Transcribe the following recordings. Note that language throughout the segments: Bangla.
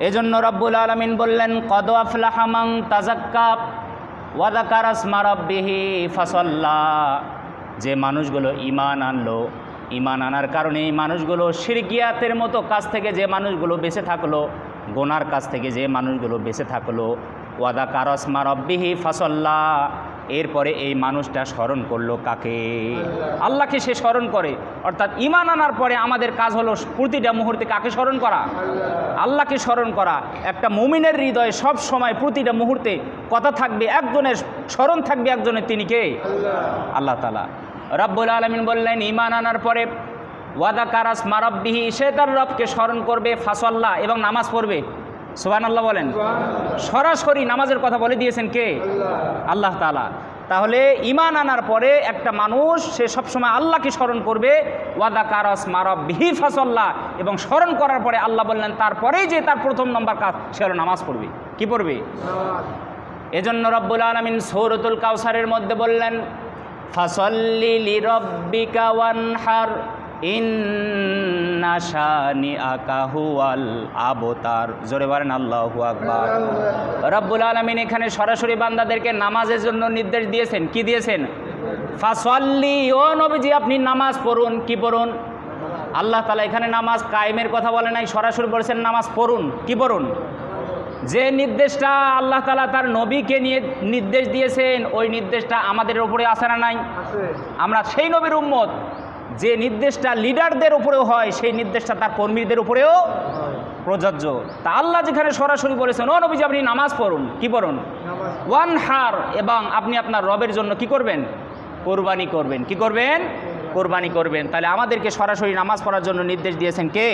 এজন্য রব্বুল আলমিন বললেন, কদ আফলাহামাং তাজাক্কা ওয়াদাকার আসমা রব্বিহি ফাসল্লা। যে মানুষগুলো ইমান আনলো ইমান আনার কারণে এই মানুষগুলো শিরকিয়াতের মতো কাজ থেকে যে মানুষগুলো বেঁচে থাকল, গোনার কাছ থেকে যে মানুষগুলো বেঁচে থাকল ওয়াদা কারসমা রব্বিহি ফাসল্লা। এরপরে এই মানুষটা স্মরণ করল কাকে? আল্লাহকে সে স্মরণ করে। অর্থাৎ ইমান আনার পরে আমাদের কাজ হলো প্রতিটা মুহূর্তে কাকে স্মরণ করা? আল্লাহকে স্মরণ করা। একটা মুমিনের হৃদয়ে সব সময় প্রতিটা মুহূর্তে কথা থাকবে, একজনের স্মরণ থাকবে একজনের তিনি কে? আল্লাহ তালা রব্বুল আলমিন বললেন ইমান আনার পরে ওয়াদা কারাস মারব্বিহি সে তার রবকে স্মরণ করবে ফাসল্লাহ এবং নামাজ পড়বে। সুবান আল্লাহ বলেন। সরাসরি নামাজের কথা বলে দিয়েছেন কে? আল্লাহ তালা তাহলে ইমান আনার পরে একটা মানুষ, সে সবসময় আল্লাহকে স্মরণ করবে ওয়াদা কারস মারব বিহি ফাসল্লাহ এবং স্মরণ করার পরে আল্লাহ বললেন, তারপরেই যে তার প্রথম নম্বর কাজ, সে হলো নামাজ পড়বে। কি পড়বে? এজন্য রব্বুল আলমিন সৌরতুল কাউসারের মধ্যে বললেন, ফাসল্লি লিরব্বিকা ওয়ানহার। ইন্নাশানি আকাহুয়াল আবতার। জোরে বলেন আল্লাহু আকবার। রব্বুল আলমিন এখানে সরাসরি বান্দাদেরকে নামাজের জন্য নির্দেশ দিয়েছেন। কি দিয়েছেন? ফাসল্লি ও নবীজি আপনি নামাজ পড়ুন। কি পড়ুন? আল্লাহ তালা এখানে নামাজ কায়েমের কথা বলে নাই সরাসরি বলেছেন নামাজ পড়ুন। কি পড়ুন? যে নির্দেশটা আল্লাহ তালা তার নবীকে নিয়ে নির্দেশ দিয়েছেন ওই নির্দেশটা আমাদের উপরে আসে না নাই? আমরা সেই নবীর উম্মত। যে নির্দেশটা লিডারদের উপরেও হয় সেই নির্দেশটা তার কর্মীদের উপরেও প্রযোজ্য। তা আল্লাহ যেখানে সরাসরি বলেছেন ও নবীজি আপনি নামাজ পড়ুন। কি পড়ুন? ওয়ান হার এবং আপনি আপনার রবের জন্য কি করবেন? কোরবানি করবেন। কি করবেন? কোরবানি করবেন। তাহলে আমাদেরকে সরাসরি নামাজ পড়ার জন্য নির্দেশ দিয়েছেন কে?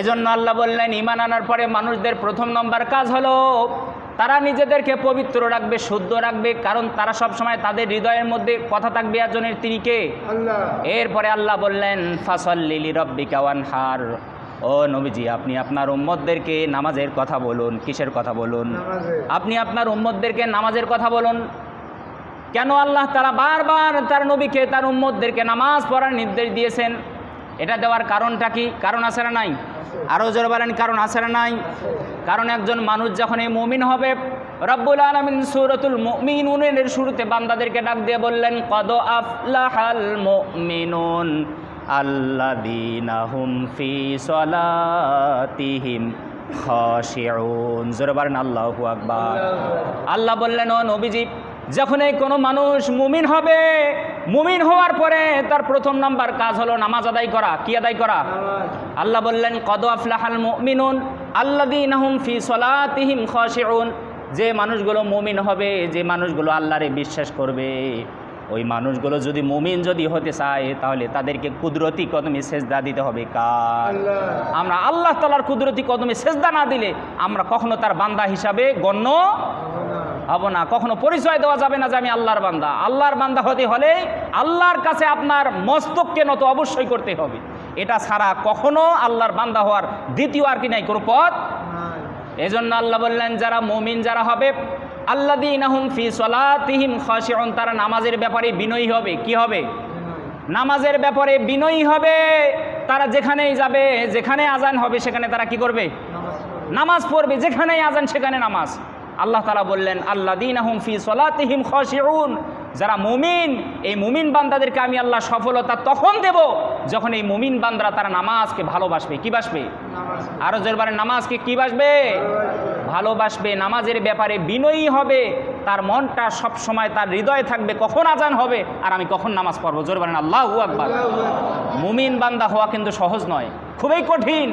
এজন্য আল্লাহ বললেন ইমান আনার পরে মানুষদের প্রথম নম্বর কাজ হলো তারা নিজেদেরকে পবিত্র রাখবে শুদ্ধ রাখবে কারণ তারা সব সময় তাদের হৃদয়ের মধ্যে কথা থাকবে। একজনের তিনি কে? এরপরে আল্লাহ বললেন ফাসল ফাসল্লিলি রব্বিকা ওয়ানহার। ও নবীজি আপনি আপনার উম্মতদেরকে নামাজের কথা বলুন। কিসের কথা বলুন? আপনি আপনার উম্মতদেরকে নামাজের কথা বলুন। কেন আল্লাহ তারা বারবার তার নবীকে তার উম্মতদেরকে নামাজ পড়ার নির্দেশ দিয়েছেন? এটা দেওয়ার কারণটা কি? কারণ আছে না নাই? আরও জোরে বলেন, কারণ আছে না নাই? কারণ একজন মানুষ যখন এই মমিন হবে, রব্বুল আলমিন সুরতুল মুমিনুনের শুরুতে বান্দাদেরকে ডাক দিয়ে বললেন, কদ আফলাহাল মুমিনুন আল্লাযীনা হুম ফি সলাতিহিম বলেন, আল্লাহু আকবার। আল্লাহ বললেন, ও নবীজি যখন এই কোনো মানুষ মুমিন হবে মুমিন হওয়ার পরে তার প্রথম নাম্বার কাজ হলো নামাজ আদায় করা। কি আদায় করা? আল্লাহ বললেন কদ আফলাহাল মুমিনুন আল্লাযীনাহুম ফি সলাতিহিম খাশিউন। যে মানুষগুলো মুমিন হবে যে মানুষগুলো আল্লাহরে বিশ্বাস করবে। ওই মানুষগুলো যদি মুমিন যদি হতে চায় তাহলে তাদেরকে কুদরতি কদমে সেজদা দিতে হবে। কার? আমরা আল্লাহ তালার কুদরতি কদমে সেজদা না দিলে আমরা কখনো তার বান্দা হিসাবে গণ্য হব না, কখনো পরিচয় দেওয়া যাবে না যে আমি আল্লাহর বান্দা। আল্লাহর বান্দা হতে হলে আল্লাহর কাছে আপনার মস্তককে নত অবশ্যই করতে হবে। এটা ছাড়া কখনো আল্লাহর বান্দা হওয়ার দ্বিতীয় আর কি নাই, কোনো পথ এজন্য আল্লাহ বললেন, যারা মুমিন, যারা হবে আল্লাদিনাহুম ফি সলাতিহিম খাশিউন, তারা নামাজের ব্যাপারে বিনয়ী হবে। কি হবে? নামাজের ব্যাপারে বিনয়ী হবে। তারা যেখানেই যাবে, যেখানে আজান হবে, সেখানে তারা কি করবে? নামাজ পড়বে। যেখানেই আজান সেখানে নামাজ। আল্লাহ তালা বললেন আল্লাহ দিন আহম ফি সলাতিহিম খসিউন যারা মুমিন, এই মুমিন বান্দাদেরকে আমি আল্লাহ সফলতা তখন দেব যখন এই মুমিন বান্দারা তারা নামাজকে ভালোবাসবে। কি বাসবে? আরও জোরবারে, নামাজকে কি বাসবে? ভালোবাসবে। নামাজের ব্যাপারে বিনয়ী হবে। তার মনটা সব সময় তার হৃদয়ে থাকবে। কখন আজান হবে? আর আমি কখন নামাজ পড়ব? জোর আল্লাহ আকবার। মুমিন বান্দা হওয়া কিন্তু সহজ নয়। খুবই কঠিন।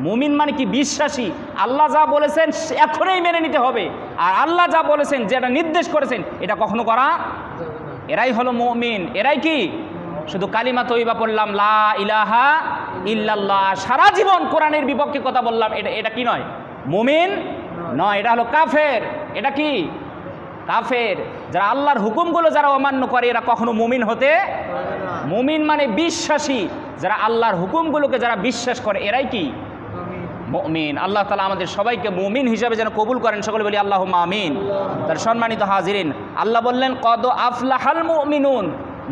মুমিন মানে কি বিশ্বাসী? আল্লাহ যা বলেছেন এখনই মেনে নিতে হবে। আর আল্লাহ যা বলেছেন যেটা নির্দেশ করেছেন এটা কখনো করা এরাই হলো মুমিন। এরাই কি? শুধু কালিমা তৈবা পড়লাম লা ইলাহা ইল্লাল্লাহ। সারা জীবন কোরআনের বিপক্ষে কথা বললাম এটা এটা কি নয়? মুমিন নয় এটা হলো কাফের। এটা কি? কাফের। যারা আল্লাহর হুকুমগুলো যারা অমান্য করে এরা কখনো মুমিন হতে মুমিন মানে বিশ্বাসী। যারা আল্লাহর হুকুমগুলোকে যারা বিশ্বাস করে এরাই কি? মুমিন। আল্লাহ তালা আমাদের সবাইকে মুমিন হিসাবে যেন কবুল করেন। সকলে বলি আল্লাহ মামিন তার সম্মানিত হাজিরিন, আল্লাহ বললেন, কদ আফলাহাল মুমিনুন।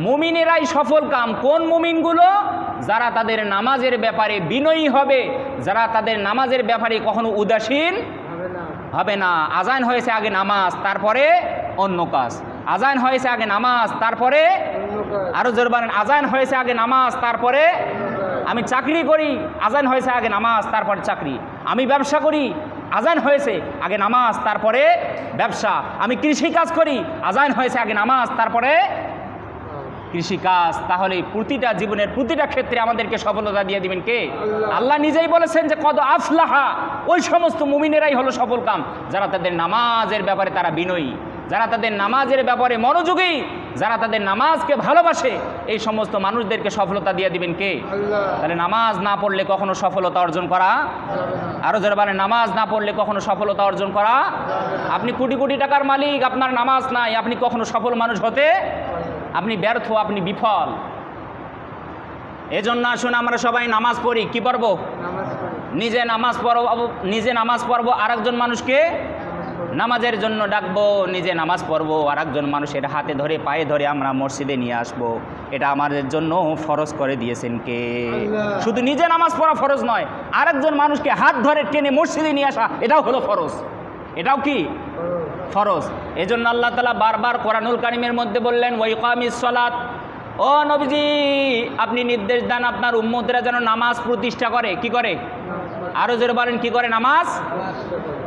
মুমিনেরাই সফল কাম। কোন মুমিনগুলো? যারা তাদের নামাজের ব্যাপারে বিনয়ী হবে, যারা তাদের নামাজের ব্যাপারে কখনো উদাসীন হবে না। আজান হয়েছে আগে নামাজ, তারপরে অন্য কাজ। আজান হয়েছে আগে নামাজ, তারপরে আরও জোর বলেন আজান হয়েছে আগে নামাজ, তারপরে আমি চাকরি করি আজান হয়েছে আগে নামাজ তারপরে চাকরি। আমি ব্যবসা করি আজান হয়েছে আগে নামাজ তারপরে ব্যবসা। আমি কৃষি কাজ করি আজান হয়েছে আগে নামাজ তারপরে কৃষিকাজ। তাহলে প্রতিটা জীবনের প্রতিটা ক্ষেত্রে আমাদেরকে সফলতা দিয়ে দিবেন কে? আল্লাহ। আল্লাহ নিজেই বলেছেন যে কত আফলাহা। ওই সমস্ত মুমিনেরাই হলো সফল কাম। যারা তাদের নামাজের ব্যাপারে তারা বিনয়ী। যারা তাদের নামাজের ব্যাপারে মনোযোগী যারা তাদের নামাজকে ভালোবাসে এই সমস্ত মানুষদেরকে সফলতা দিয়ে দিবেন কে? তাহলে নামাজ না পড়লে কখনো সফলতা অর্জন করা আরও যারা বলে নামাজ না পড়লে কখনো সফলতা অর্জন করা আপনি কোটি কোটি টাকার মালিক আপনার নামাজ নাই আপনি কখনো সফল মানুষ হতে আপনি ব্যর্থ আপনি বিফল। এজন্য আসুন আমরা সবাই নামাজ পড়ি কি পড়ব? নিজে নামাজ পড়ব নিজে নামাজ পড়ব আরেকজন মানুষকে নামাজের জন্য ডাকবো নিজে নামাজ পড়ব আরেকজন মানুষের হাতে ধরে পায়ে ধরে আমরা মসজিদে নিয়ে আসব। এটা আমাদের জন্য ফরজ করে দিয়েছেন কে? শুধু নিজে নামাজ পড়া ফরজ নয় আরেকজন মানুষকে হাত ধরে টেনে মসজিদে নিয়ে আসা এটাও হলো ফরজ। এটাও কি? ফরজ। এজন্য আল্লাহ তালা বারবার কোরআনুল কারিমের মধ্যে বললেন ওইকামিস সলাত। ও নবীজি আপনি নির্দেশ দেন আপনার উম্মতরা যেন নামাজ প্রতিষ্ঠা করে। কি করে? আরও জোরে বলেন, কি করে নামাজ?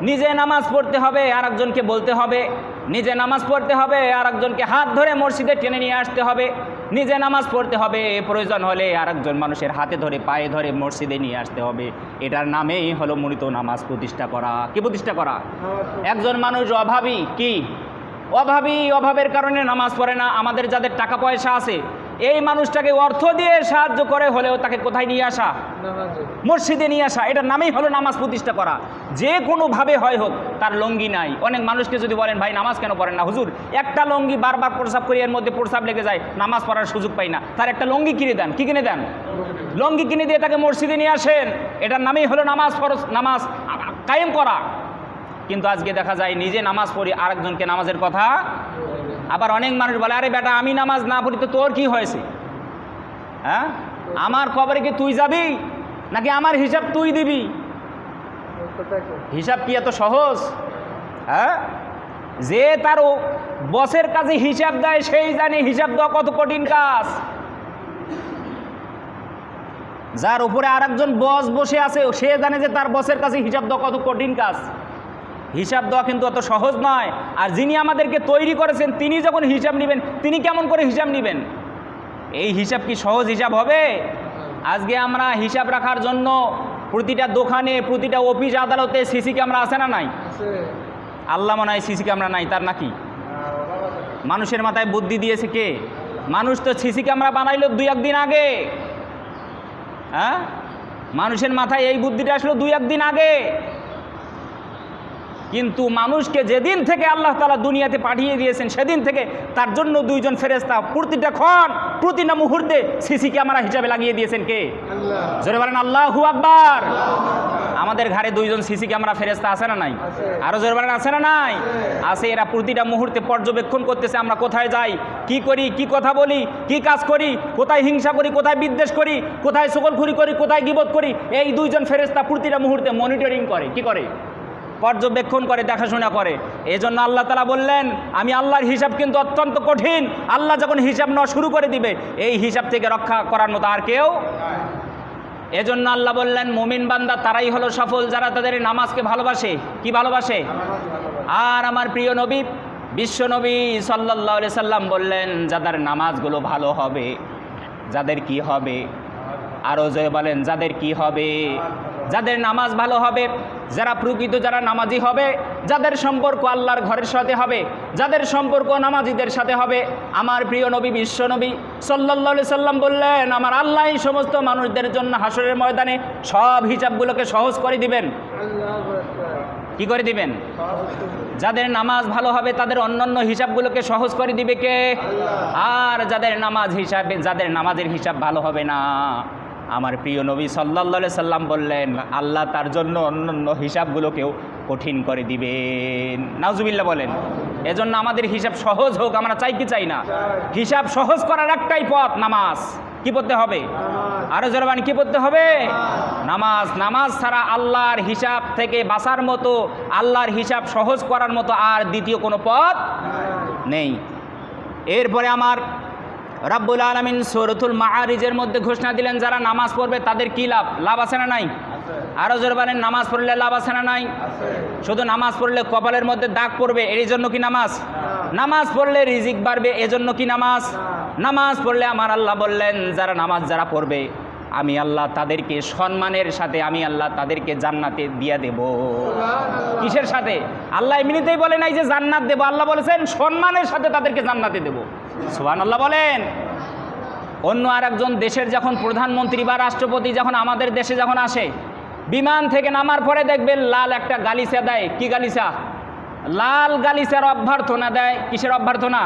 নিজে নামাজ পড়তে হবে আর একজনকে বলতে হবে। নিজে নামাজ পড়তে হবে আর একজনকে হাত ধরে মসজিদে টেনে নিয়ে আসতে হবে। নিজে নামাজ পড়তে হবে প্রয়োজন হলে আর একজন মানুষের হাতে ধরে, পায়ে ধরে মসজিদে নিয়ে আসতে হবে। এটার নামেই হলো মূলত নামাজ প্রতিষ্ঠা করা। কি প্রতিষ্ঠা করা? একজন মানুষ অভাবী কি? অভাবী, অভাবের কারণে নামাজ পড়ে না। আমাদের যাদের টাকা পয়সা আছে এই মানুষটাকে অর্থ দিয়ে সাহায্য করে হলেও তাকে কোথায় নিয়ে আসা? মসজিদে নিয়ে আসা। এটার নামেই হলো নামাজ প্রতিষ্ঠা করা। যে কোনোভাবে হয় হোক, তার লঙ্গি নাই। অনেক মানুষকে যদি বলেন, ভাই, নামাজ কেন পড়েন না? হুজুর, একটা লঙ্গি বারবার প্রসাব করি, এর মধ্যে প্রসাব লেগে যায়, নামাজ পড়ার সুযোগ পাই না। তার একটা লঙ্গি কিনে দেন। কি কিনে দেন? লঙ্গি কিনে দিয়ে তাকে মসজিদে নিয়ে আসেন। এটার নামেই হলো নামাজ ফরজ, নামাজ কায়েম করা। কিন্তু আজকে দেখা যায়, নিজে নামাজ পড়ি আরেকজনকে নামাজের কথা আবার অনেক মানুষ বলে, আরে বেটা, আমি নামাজ না পড়ি তো তোর কি হয়েছে? হ্যাঁ? আমার কবরে কি তুই যাবি? নাকি আমার হিসাব তুই দিবি? হিসাব কি এত সহজ? হ্যাঁ? যে তার বসের কাছে হিসাব দেয়, সেই জানে হিসাব দেওয়া কত কঠিন কাজ। যার উপরে আরেকজন বস বসে আছে, সে জানে যে তার বসের কাছে হিসাব দেওয়া কত কঠিন কাজ। হিসাব দেওয়া কিন্তু অত সহজ নয়। আর যিনি আমাদেরকে তৈরি করেছেন তিনি যখন হিসাব নেবেন তিনি কেমন করে হিসাব নেবেন? এই হিসাব কি সহজ হিসাব হবে? আজকে আমরা হিসাব রাখার জন্য প্রতিটা দোকানে প্রতিটা অফিস আদালতে সিসি ক্যামেরা আছে না নাই? আল্লাহ মনে হয় সিসি ক্যামেরা নাই তার নাকি? মানুষের মাথায় বুদ্ধি দিয়েছে কে? মানুষ তো সিসি ক্যামেরা বানাইলো দুই একদিন আগে। হ্যাঁ? মানুষের মাথায় এই বুদ্ধিটা আসলো দুই একদিন আগে। কিন্তু মানুষকে যেদিন থেকে আল্লাহ তালা দুনিয়াতে পাঠিয়ে দিয়েছেন সেদিন থেকে তার জন্য দুইজন ফেরেস্তা প্রতিটা ক্ষণ প্রতিটা মুহূর্তে সিসি ক্যামেরা হিসাবে লাগিয়ে দিয়েছেন কে? আল্লাহ। জোরে বলেন আল্লাহু আকবার! আমাদের ঘরে দুইজন সিসি ক্যামেরা ফেরেস্তা আছে না নাই? আছে। আরও জোরে বলেন আছে না নাই? আছে। এরা প্রতিটা মুহূর্তে পর্যবেক্ষণ করতেছে আমরা কোথায় যাই কি করি কি কথা বলি কি কাজ করি কোথায় হিংসা করি কোথায় বিদ্বেষ করি কোথায় সকলখুরি করি কোথায় গিবত করি এই দুইজন ফেরেস্তা প্রতিটা মুহূর্তে মনিটরিং করে কি করে? পর্যবেক্ষণ করে, দেখাশোনা করে। এই জন্য আল্লাহ তালা বললেন, আমি আল্লাহর হিসাব কিন্তু অত্যন্ত কঠিন। আল্লাহ যখন হিসাব নেওয়া শুরু করে দিবে, এই হিসাব থেকে রক্ষা করার মতো আর কেউ এজন্য আল্লাহ বললেন, মুমিন বান্দা তারাই হলো সফল যারা তাদের নামাজকে ভালোবাসে। কি ভালোবাসে? আর আমার প্রিয় নবী, বিশ্ব নবী সাল্লাহ সাল্লাম বললেন, যাদের নামাজগুলো ভালো হবে, যাদের কি হবে? আরও জয় বলেন, যাদের কি হবে? যাদের নামাজ ভালো হবে যারা প্রকৃত যারা নামাজি হবে যাদের সম্পর্ক আল্লাহর ঘরের সাথে হবে যাদের সম্পর্ক নামাজিদের সাথে হবে আমার প্রিয় নবী বিশ্বনবী সাল্লাহ সাল্লাম বললেন আমার আল্লাহ এই সমস্ত মানুষদের জন্য হাসরের ময়দানে সব হিসাবগুলোকে সহজ করে দিবেন। কি করে দিবেন? যাদের নামাজ ভালো হবে তাদের অন্যান্য হিসাবগুলোকে সহজ করে দিবে কে? আর যাদের নামাজ হিসাবে যাদের নামাজের হিসাব ভালো হবে না। আমার প্রিয় নবী সাল্লাহ সাল্লাম বললেন আল্লাহ তার জন্য অন্যান্য হিসাবগুলোকেও কঠিন করে দিবেন। নাউজুবিল্লাহ বলেন এজন্য আমাদের হিসাব সহজ হোক আমরা চাই কি চাই না? হিসাব সহজ করার একটাই পথ নামাজ। কি পড়তে হবে? আরও জোরবান কি পড়তে হবে? নামাজ। নামাজ ছাড়া আল্লাহর হিসাব থেকে বাঁচার মতো আল্লাহর হিসাব সহজ করার মতো আর দ্বিতীয় কোনো পথ নেই। এরপরে আমার রাব্বুল আলমিন সৌরথুল মাহারিজের মধ্যে ঘোষণা দিলেন, যারা নামাজ পড়বে তাদের কি লাভ? লাভ আছে না নাই? আরও জোর বলেন, নামাজ পড়লে লাভ আছে না নাই? শুধু নামাজ পড়লে কপালের মধ্যে দাগ পড়বে, এর জন্য কি নামাজ? নামাজ পড়লে রিজিক বাড়বে, এজন্য কি নামাজ? নামাজ পড়লে আমার আল্লাহ বললেন, যারা নামাজ যারা পড়বে আমি আল্লাহ তাদেরকে সম্মানের সাথে আমি আল্লাহ তাদেরকে জান্নাতে দিয়ে দেব। কিসের সাথে? আল্লাহ এমনিতেই বলে নাই যে জান্নাত দেব। আল্লাহ বলেছেন, সম্মানের সাথে তাদেরকে জান্নাতে দেব। সুহান আল্লাহ বলেন। অন্য আর একজন দেশের যখন প্রধানমন্ত্রী বা রাষ্ট্রপতি যখন আমাদের দেশে যখন আসে, বিমান থেকে নামার পরে দেখবেন লাল একটা গালিচা দেয়। কি গালিচা? লাল গালিচার অভ্যর্থনা দেয়। কিসের অভ্যর্থনা?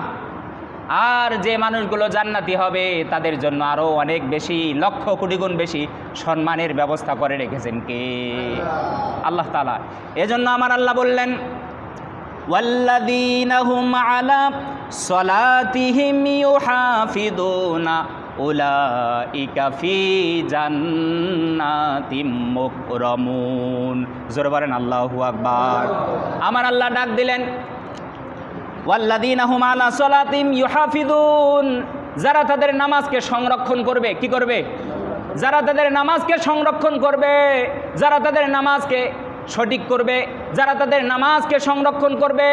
আর যে মানুষগুলো জান্নাতি হবে তাদের জন্য আরও অনেক বেশি লক্ষ কোটি গুণ বেশি সম্মানের ব্যবস্থা করে রেখেছেন কে আল্লাহ তালা এজন্য আমার আল্লাহ বললেন والذين هم على صلاتهم يحافظون أولئك في جنات مكرمون জোরে বলেন আল্লাহু আকবার আমার আল্লাহ ডাক দিলেন ইউহাফিদুন যারা তাদের নামাজকে সংরক্ষণ করবে, কি করবে? যারা তাদের নামাজকে সংরক্ষণ করবে, যারা তাদের নামাজকে সঠিক করবে, যারা তাদের নামাজকে সংরক্ষণ করবে,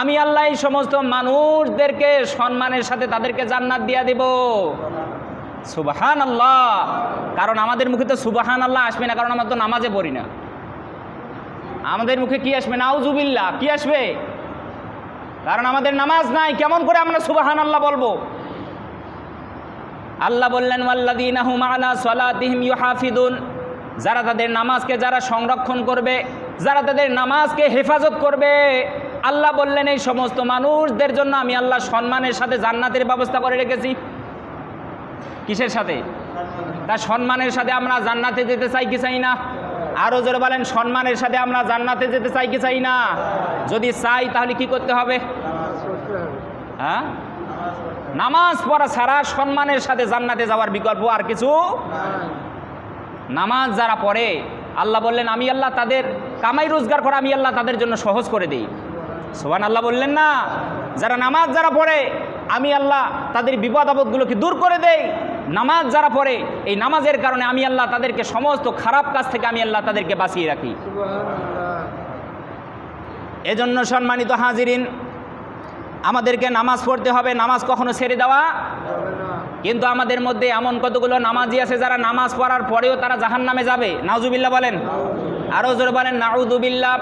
আমি আল্লাহ সমস্ত মানুষদেরকে সম্মানের সাথে তাদেরকে জান্নাত দিয়া দেব। সুবাহান আল্লাহ কারণ আমাদের মুখে তো সুবাহান আল্লাহ আসবে না, কারণ আমরা তো নামাজে পড়ি না। আমাদের মুখে কি আসবে? নাউজুবিল্লাহ, কি আসবে? কারণ আমাদের নামাজ নাই, কেমন করে আমরা সুবাহান আল্লাহ বলব? আল্লাহ বললেন ইউহাফিদুন। যারা তাদের নামাজকে যারা সংরক্ষণ করবে, যারা তাদের নামাজকে হেফাজত করবে, আল্লাহ বললেন, এই সমস্ত মানুষদের জন্য আমি আল্লাহ সম্মানের সাথে জান্নাতের ব্যবস্থা করে রেখেছি। কিসের সাথে? তা সম্মানের সাথে আমরা জান্নাতে যেতে চাই কি চাই না? আরও জোরে বলেন, সম্মানের সাথে আমরা জান্নাতে যেতে চাই কি চাই না? যদি চাই, তাহলে কি করতে হবে? হ্যাঁ? নামাজ পড়া ছাড়া সম্মানের সাথে জান্নাতে যাওয়ার বিকল্প আর কিছু নামাজ যারা পড়ে, আল্লাহ বললেন, আমি আল্লাহ তাদের কামাই রোজগার করা আমি আল্লাহ তাদের জন্য সহজ করে দিই। সোহান আল্লাহ বললেন না। যারা নামাজ যারা পড়ে আমি আল্লাহ তাদের বিপদ আপদগুলোকে দূর করে দেই। নামাজ যারা পড়ে এই নামাজের কারণে আমি আল্লাহ তাদেরকে সমস্ত খারাপ কাজ থেকে আমি আল্লাহ তাদেরকে বাঁচিয়ে রাখি। এজন্য সম্মানিত হাজিরিন আমাদেরকে নামাজ পড়তে হবে নামাজ কখনো ছেড়ে দেওয়া কিন্তু আমাদের মধ্যে এমন কতগুলো নামাজি আছে যারা নামাজ পড়ার পরেও তারা জাহান নামে যাবে। নাউজুবিল্লাহ বলেন। আরও জোরে বলেন নাউদুবিল্লাহ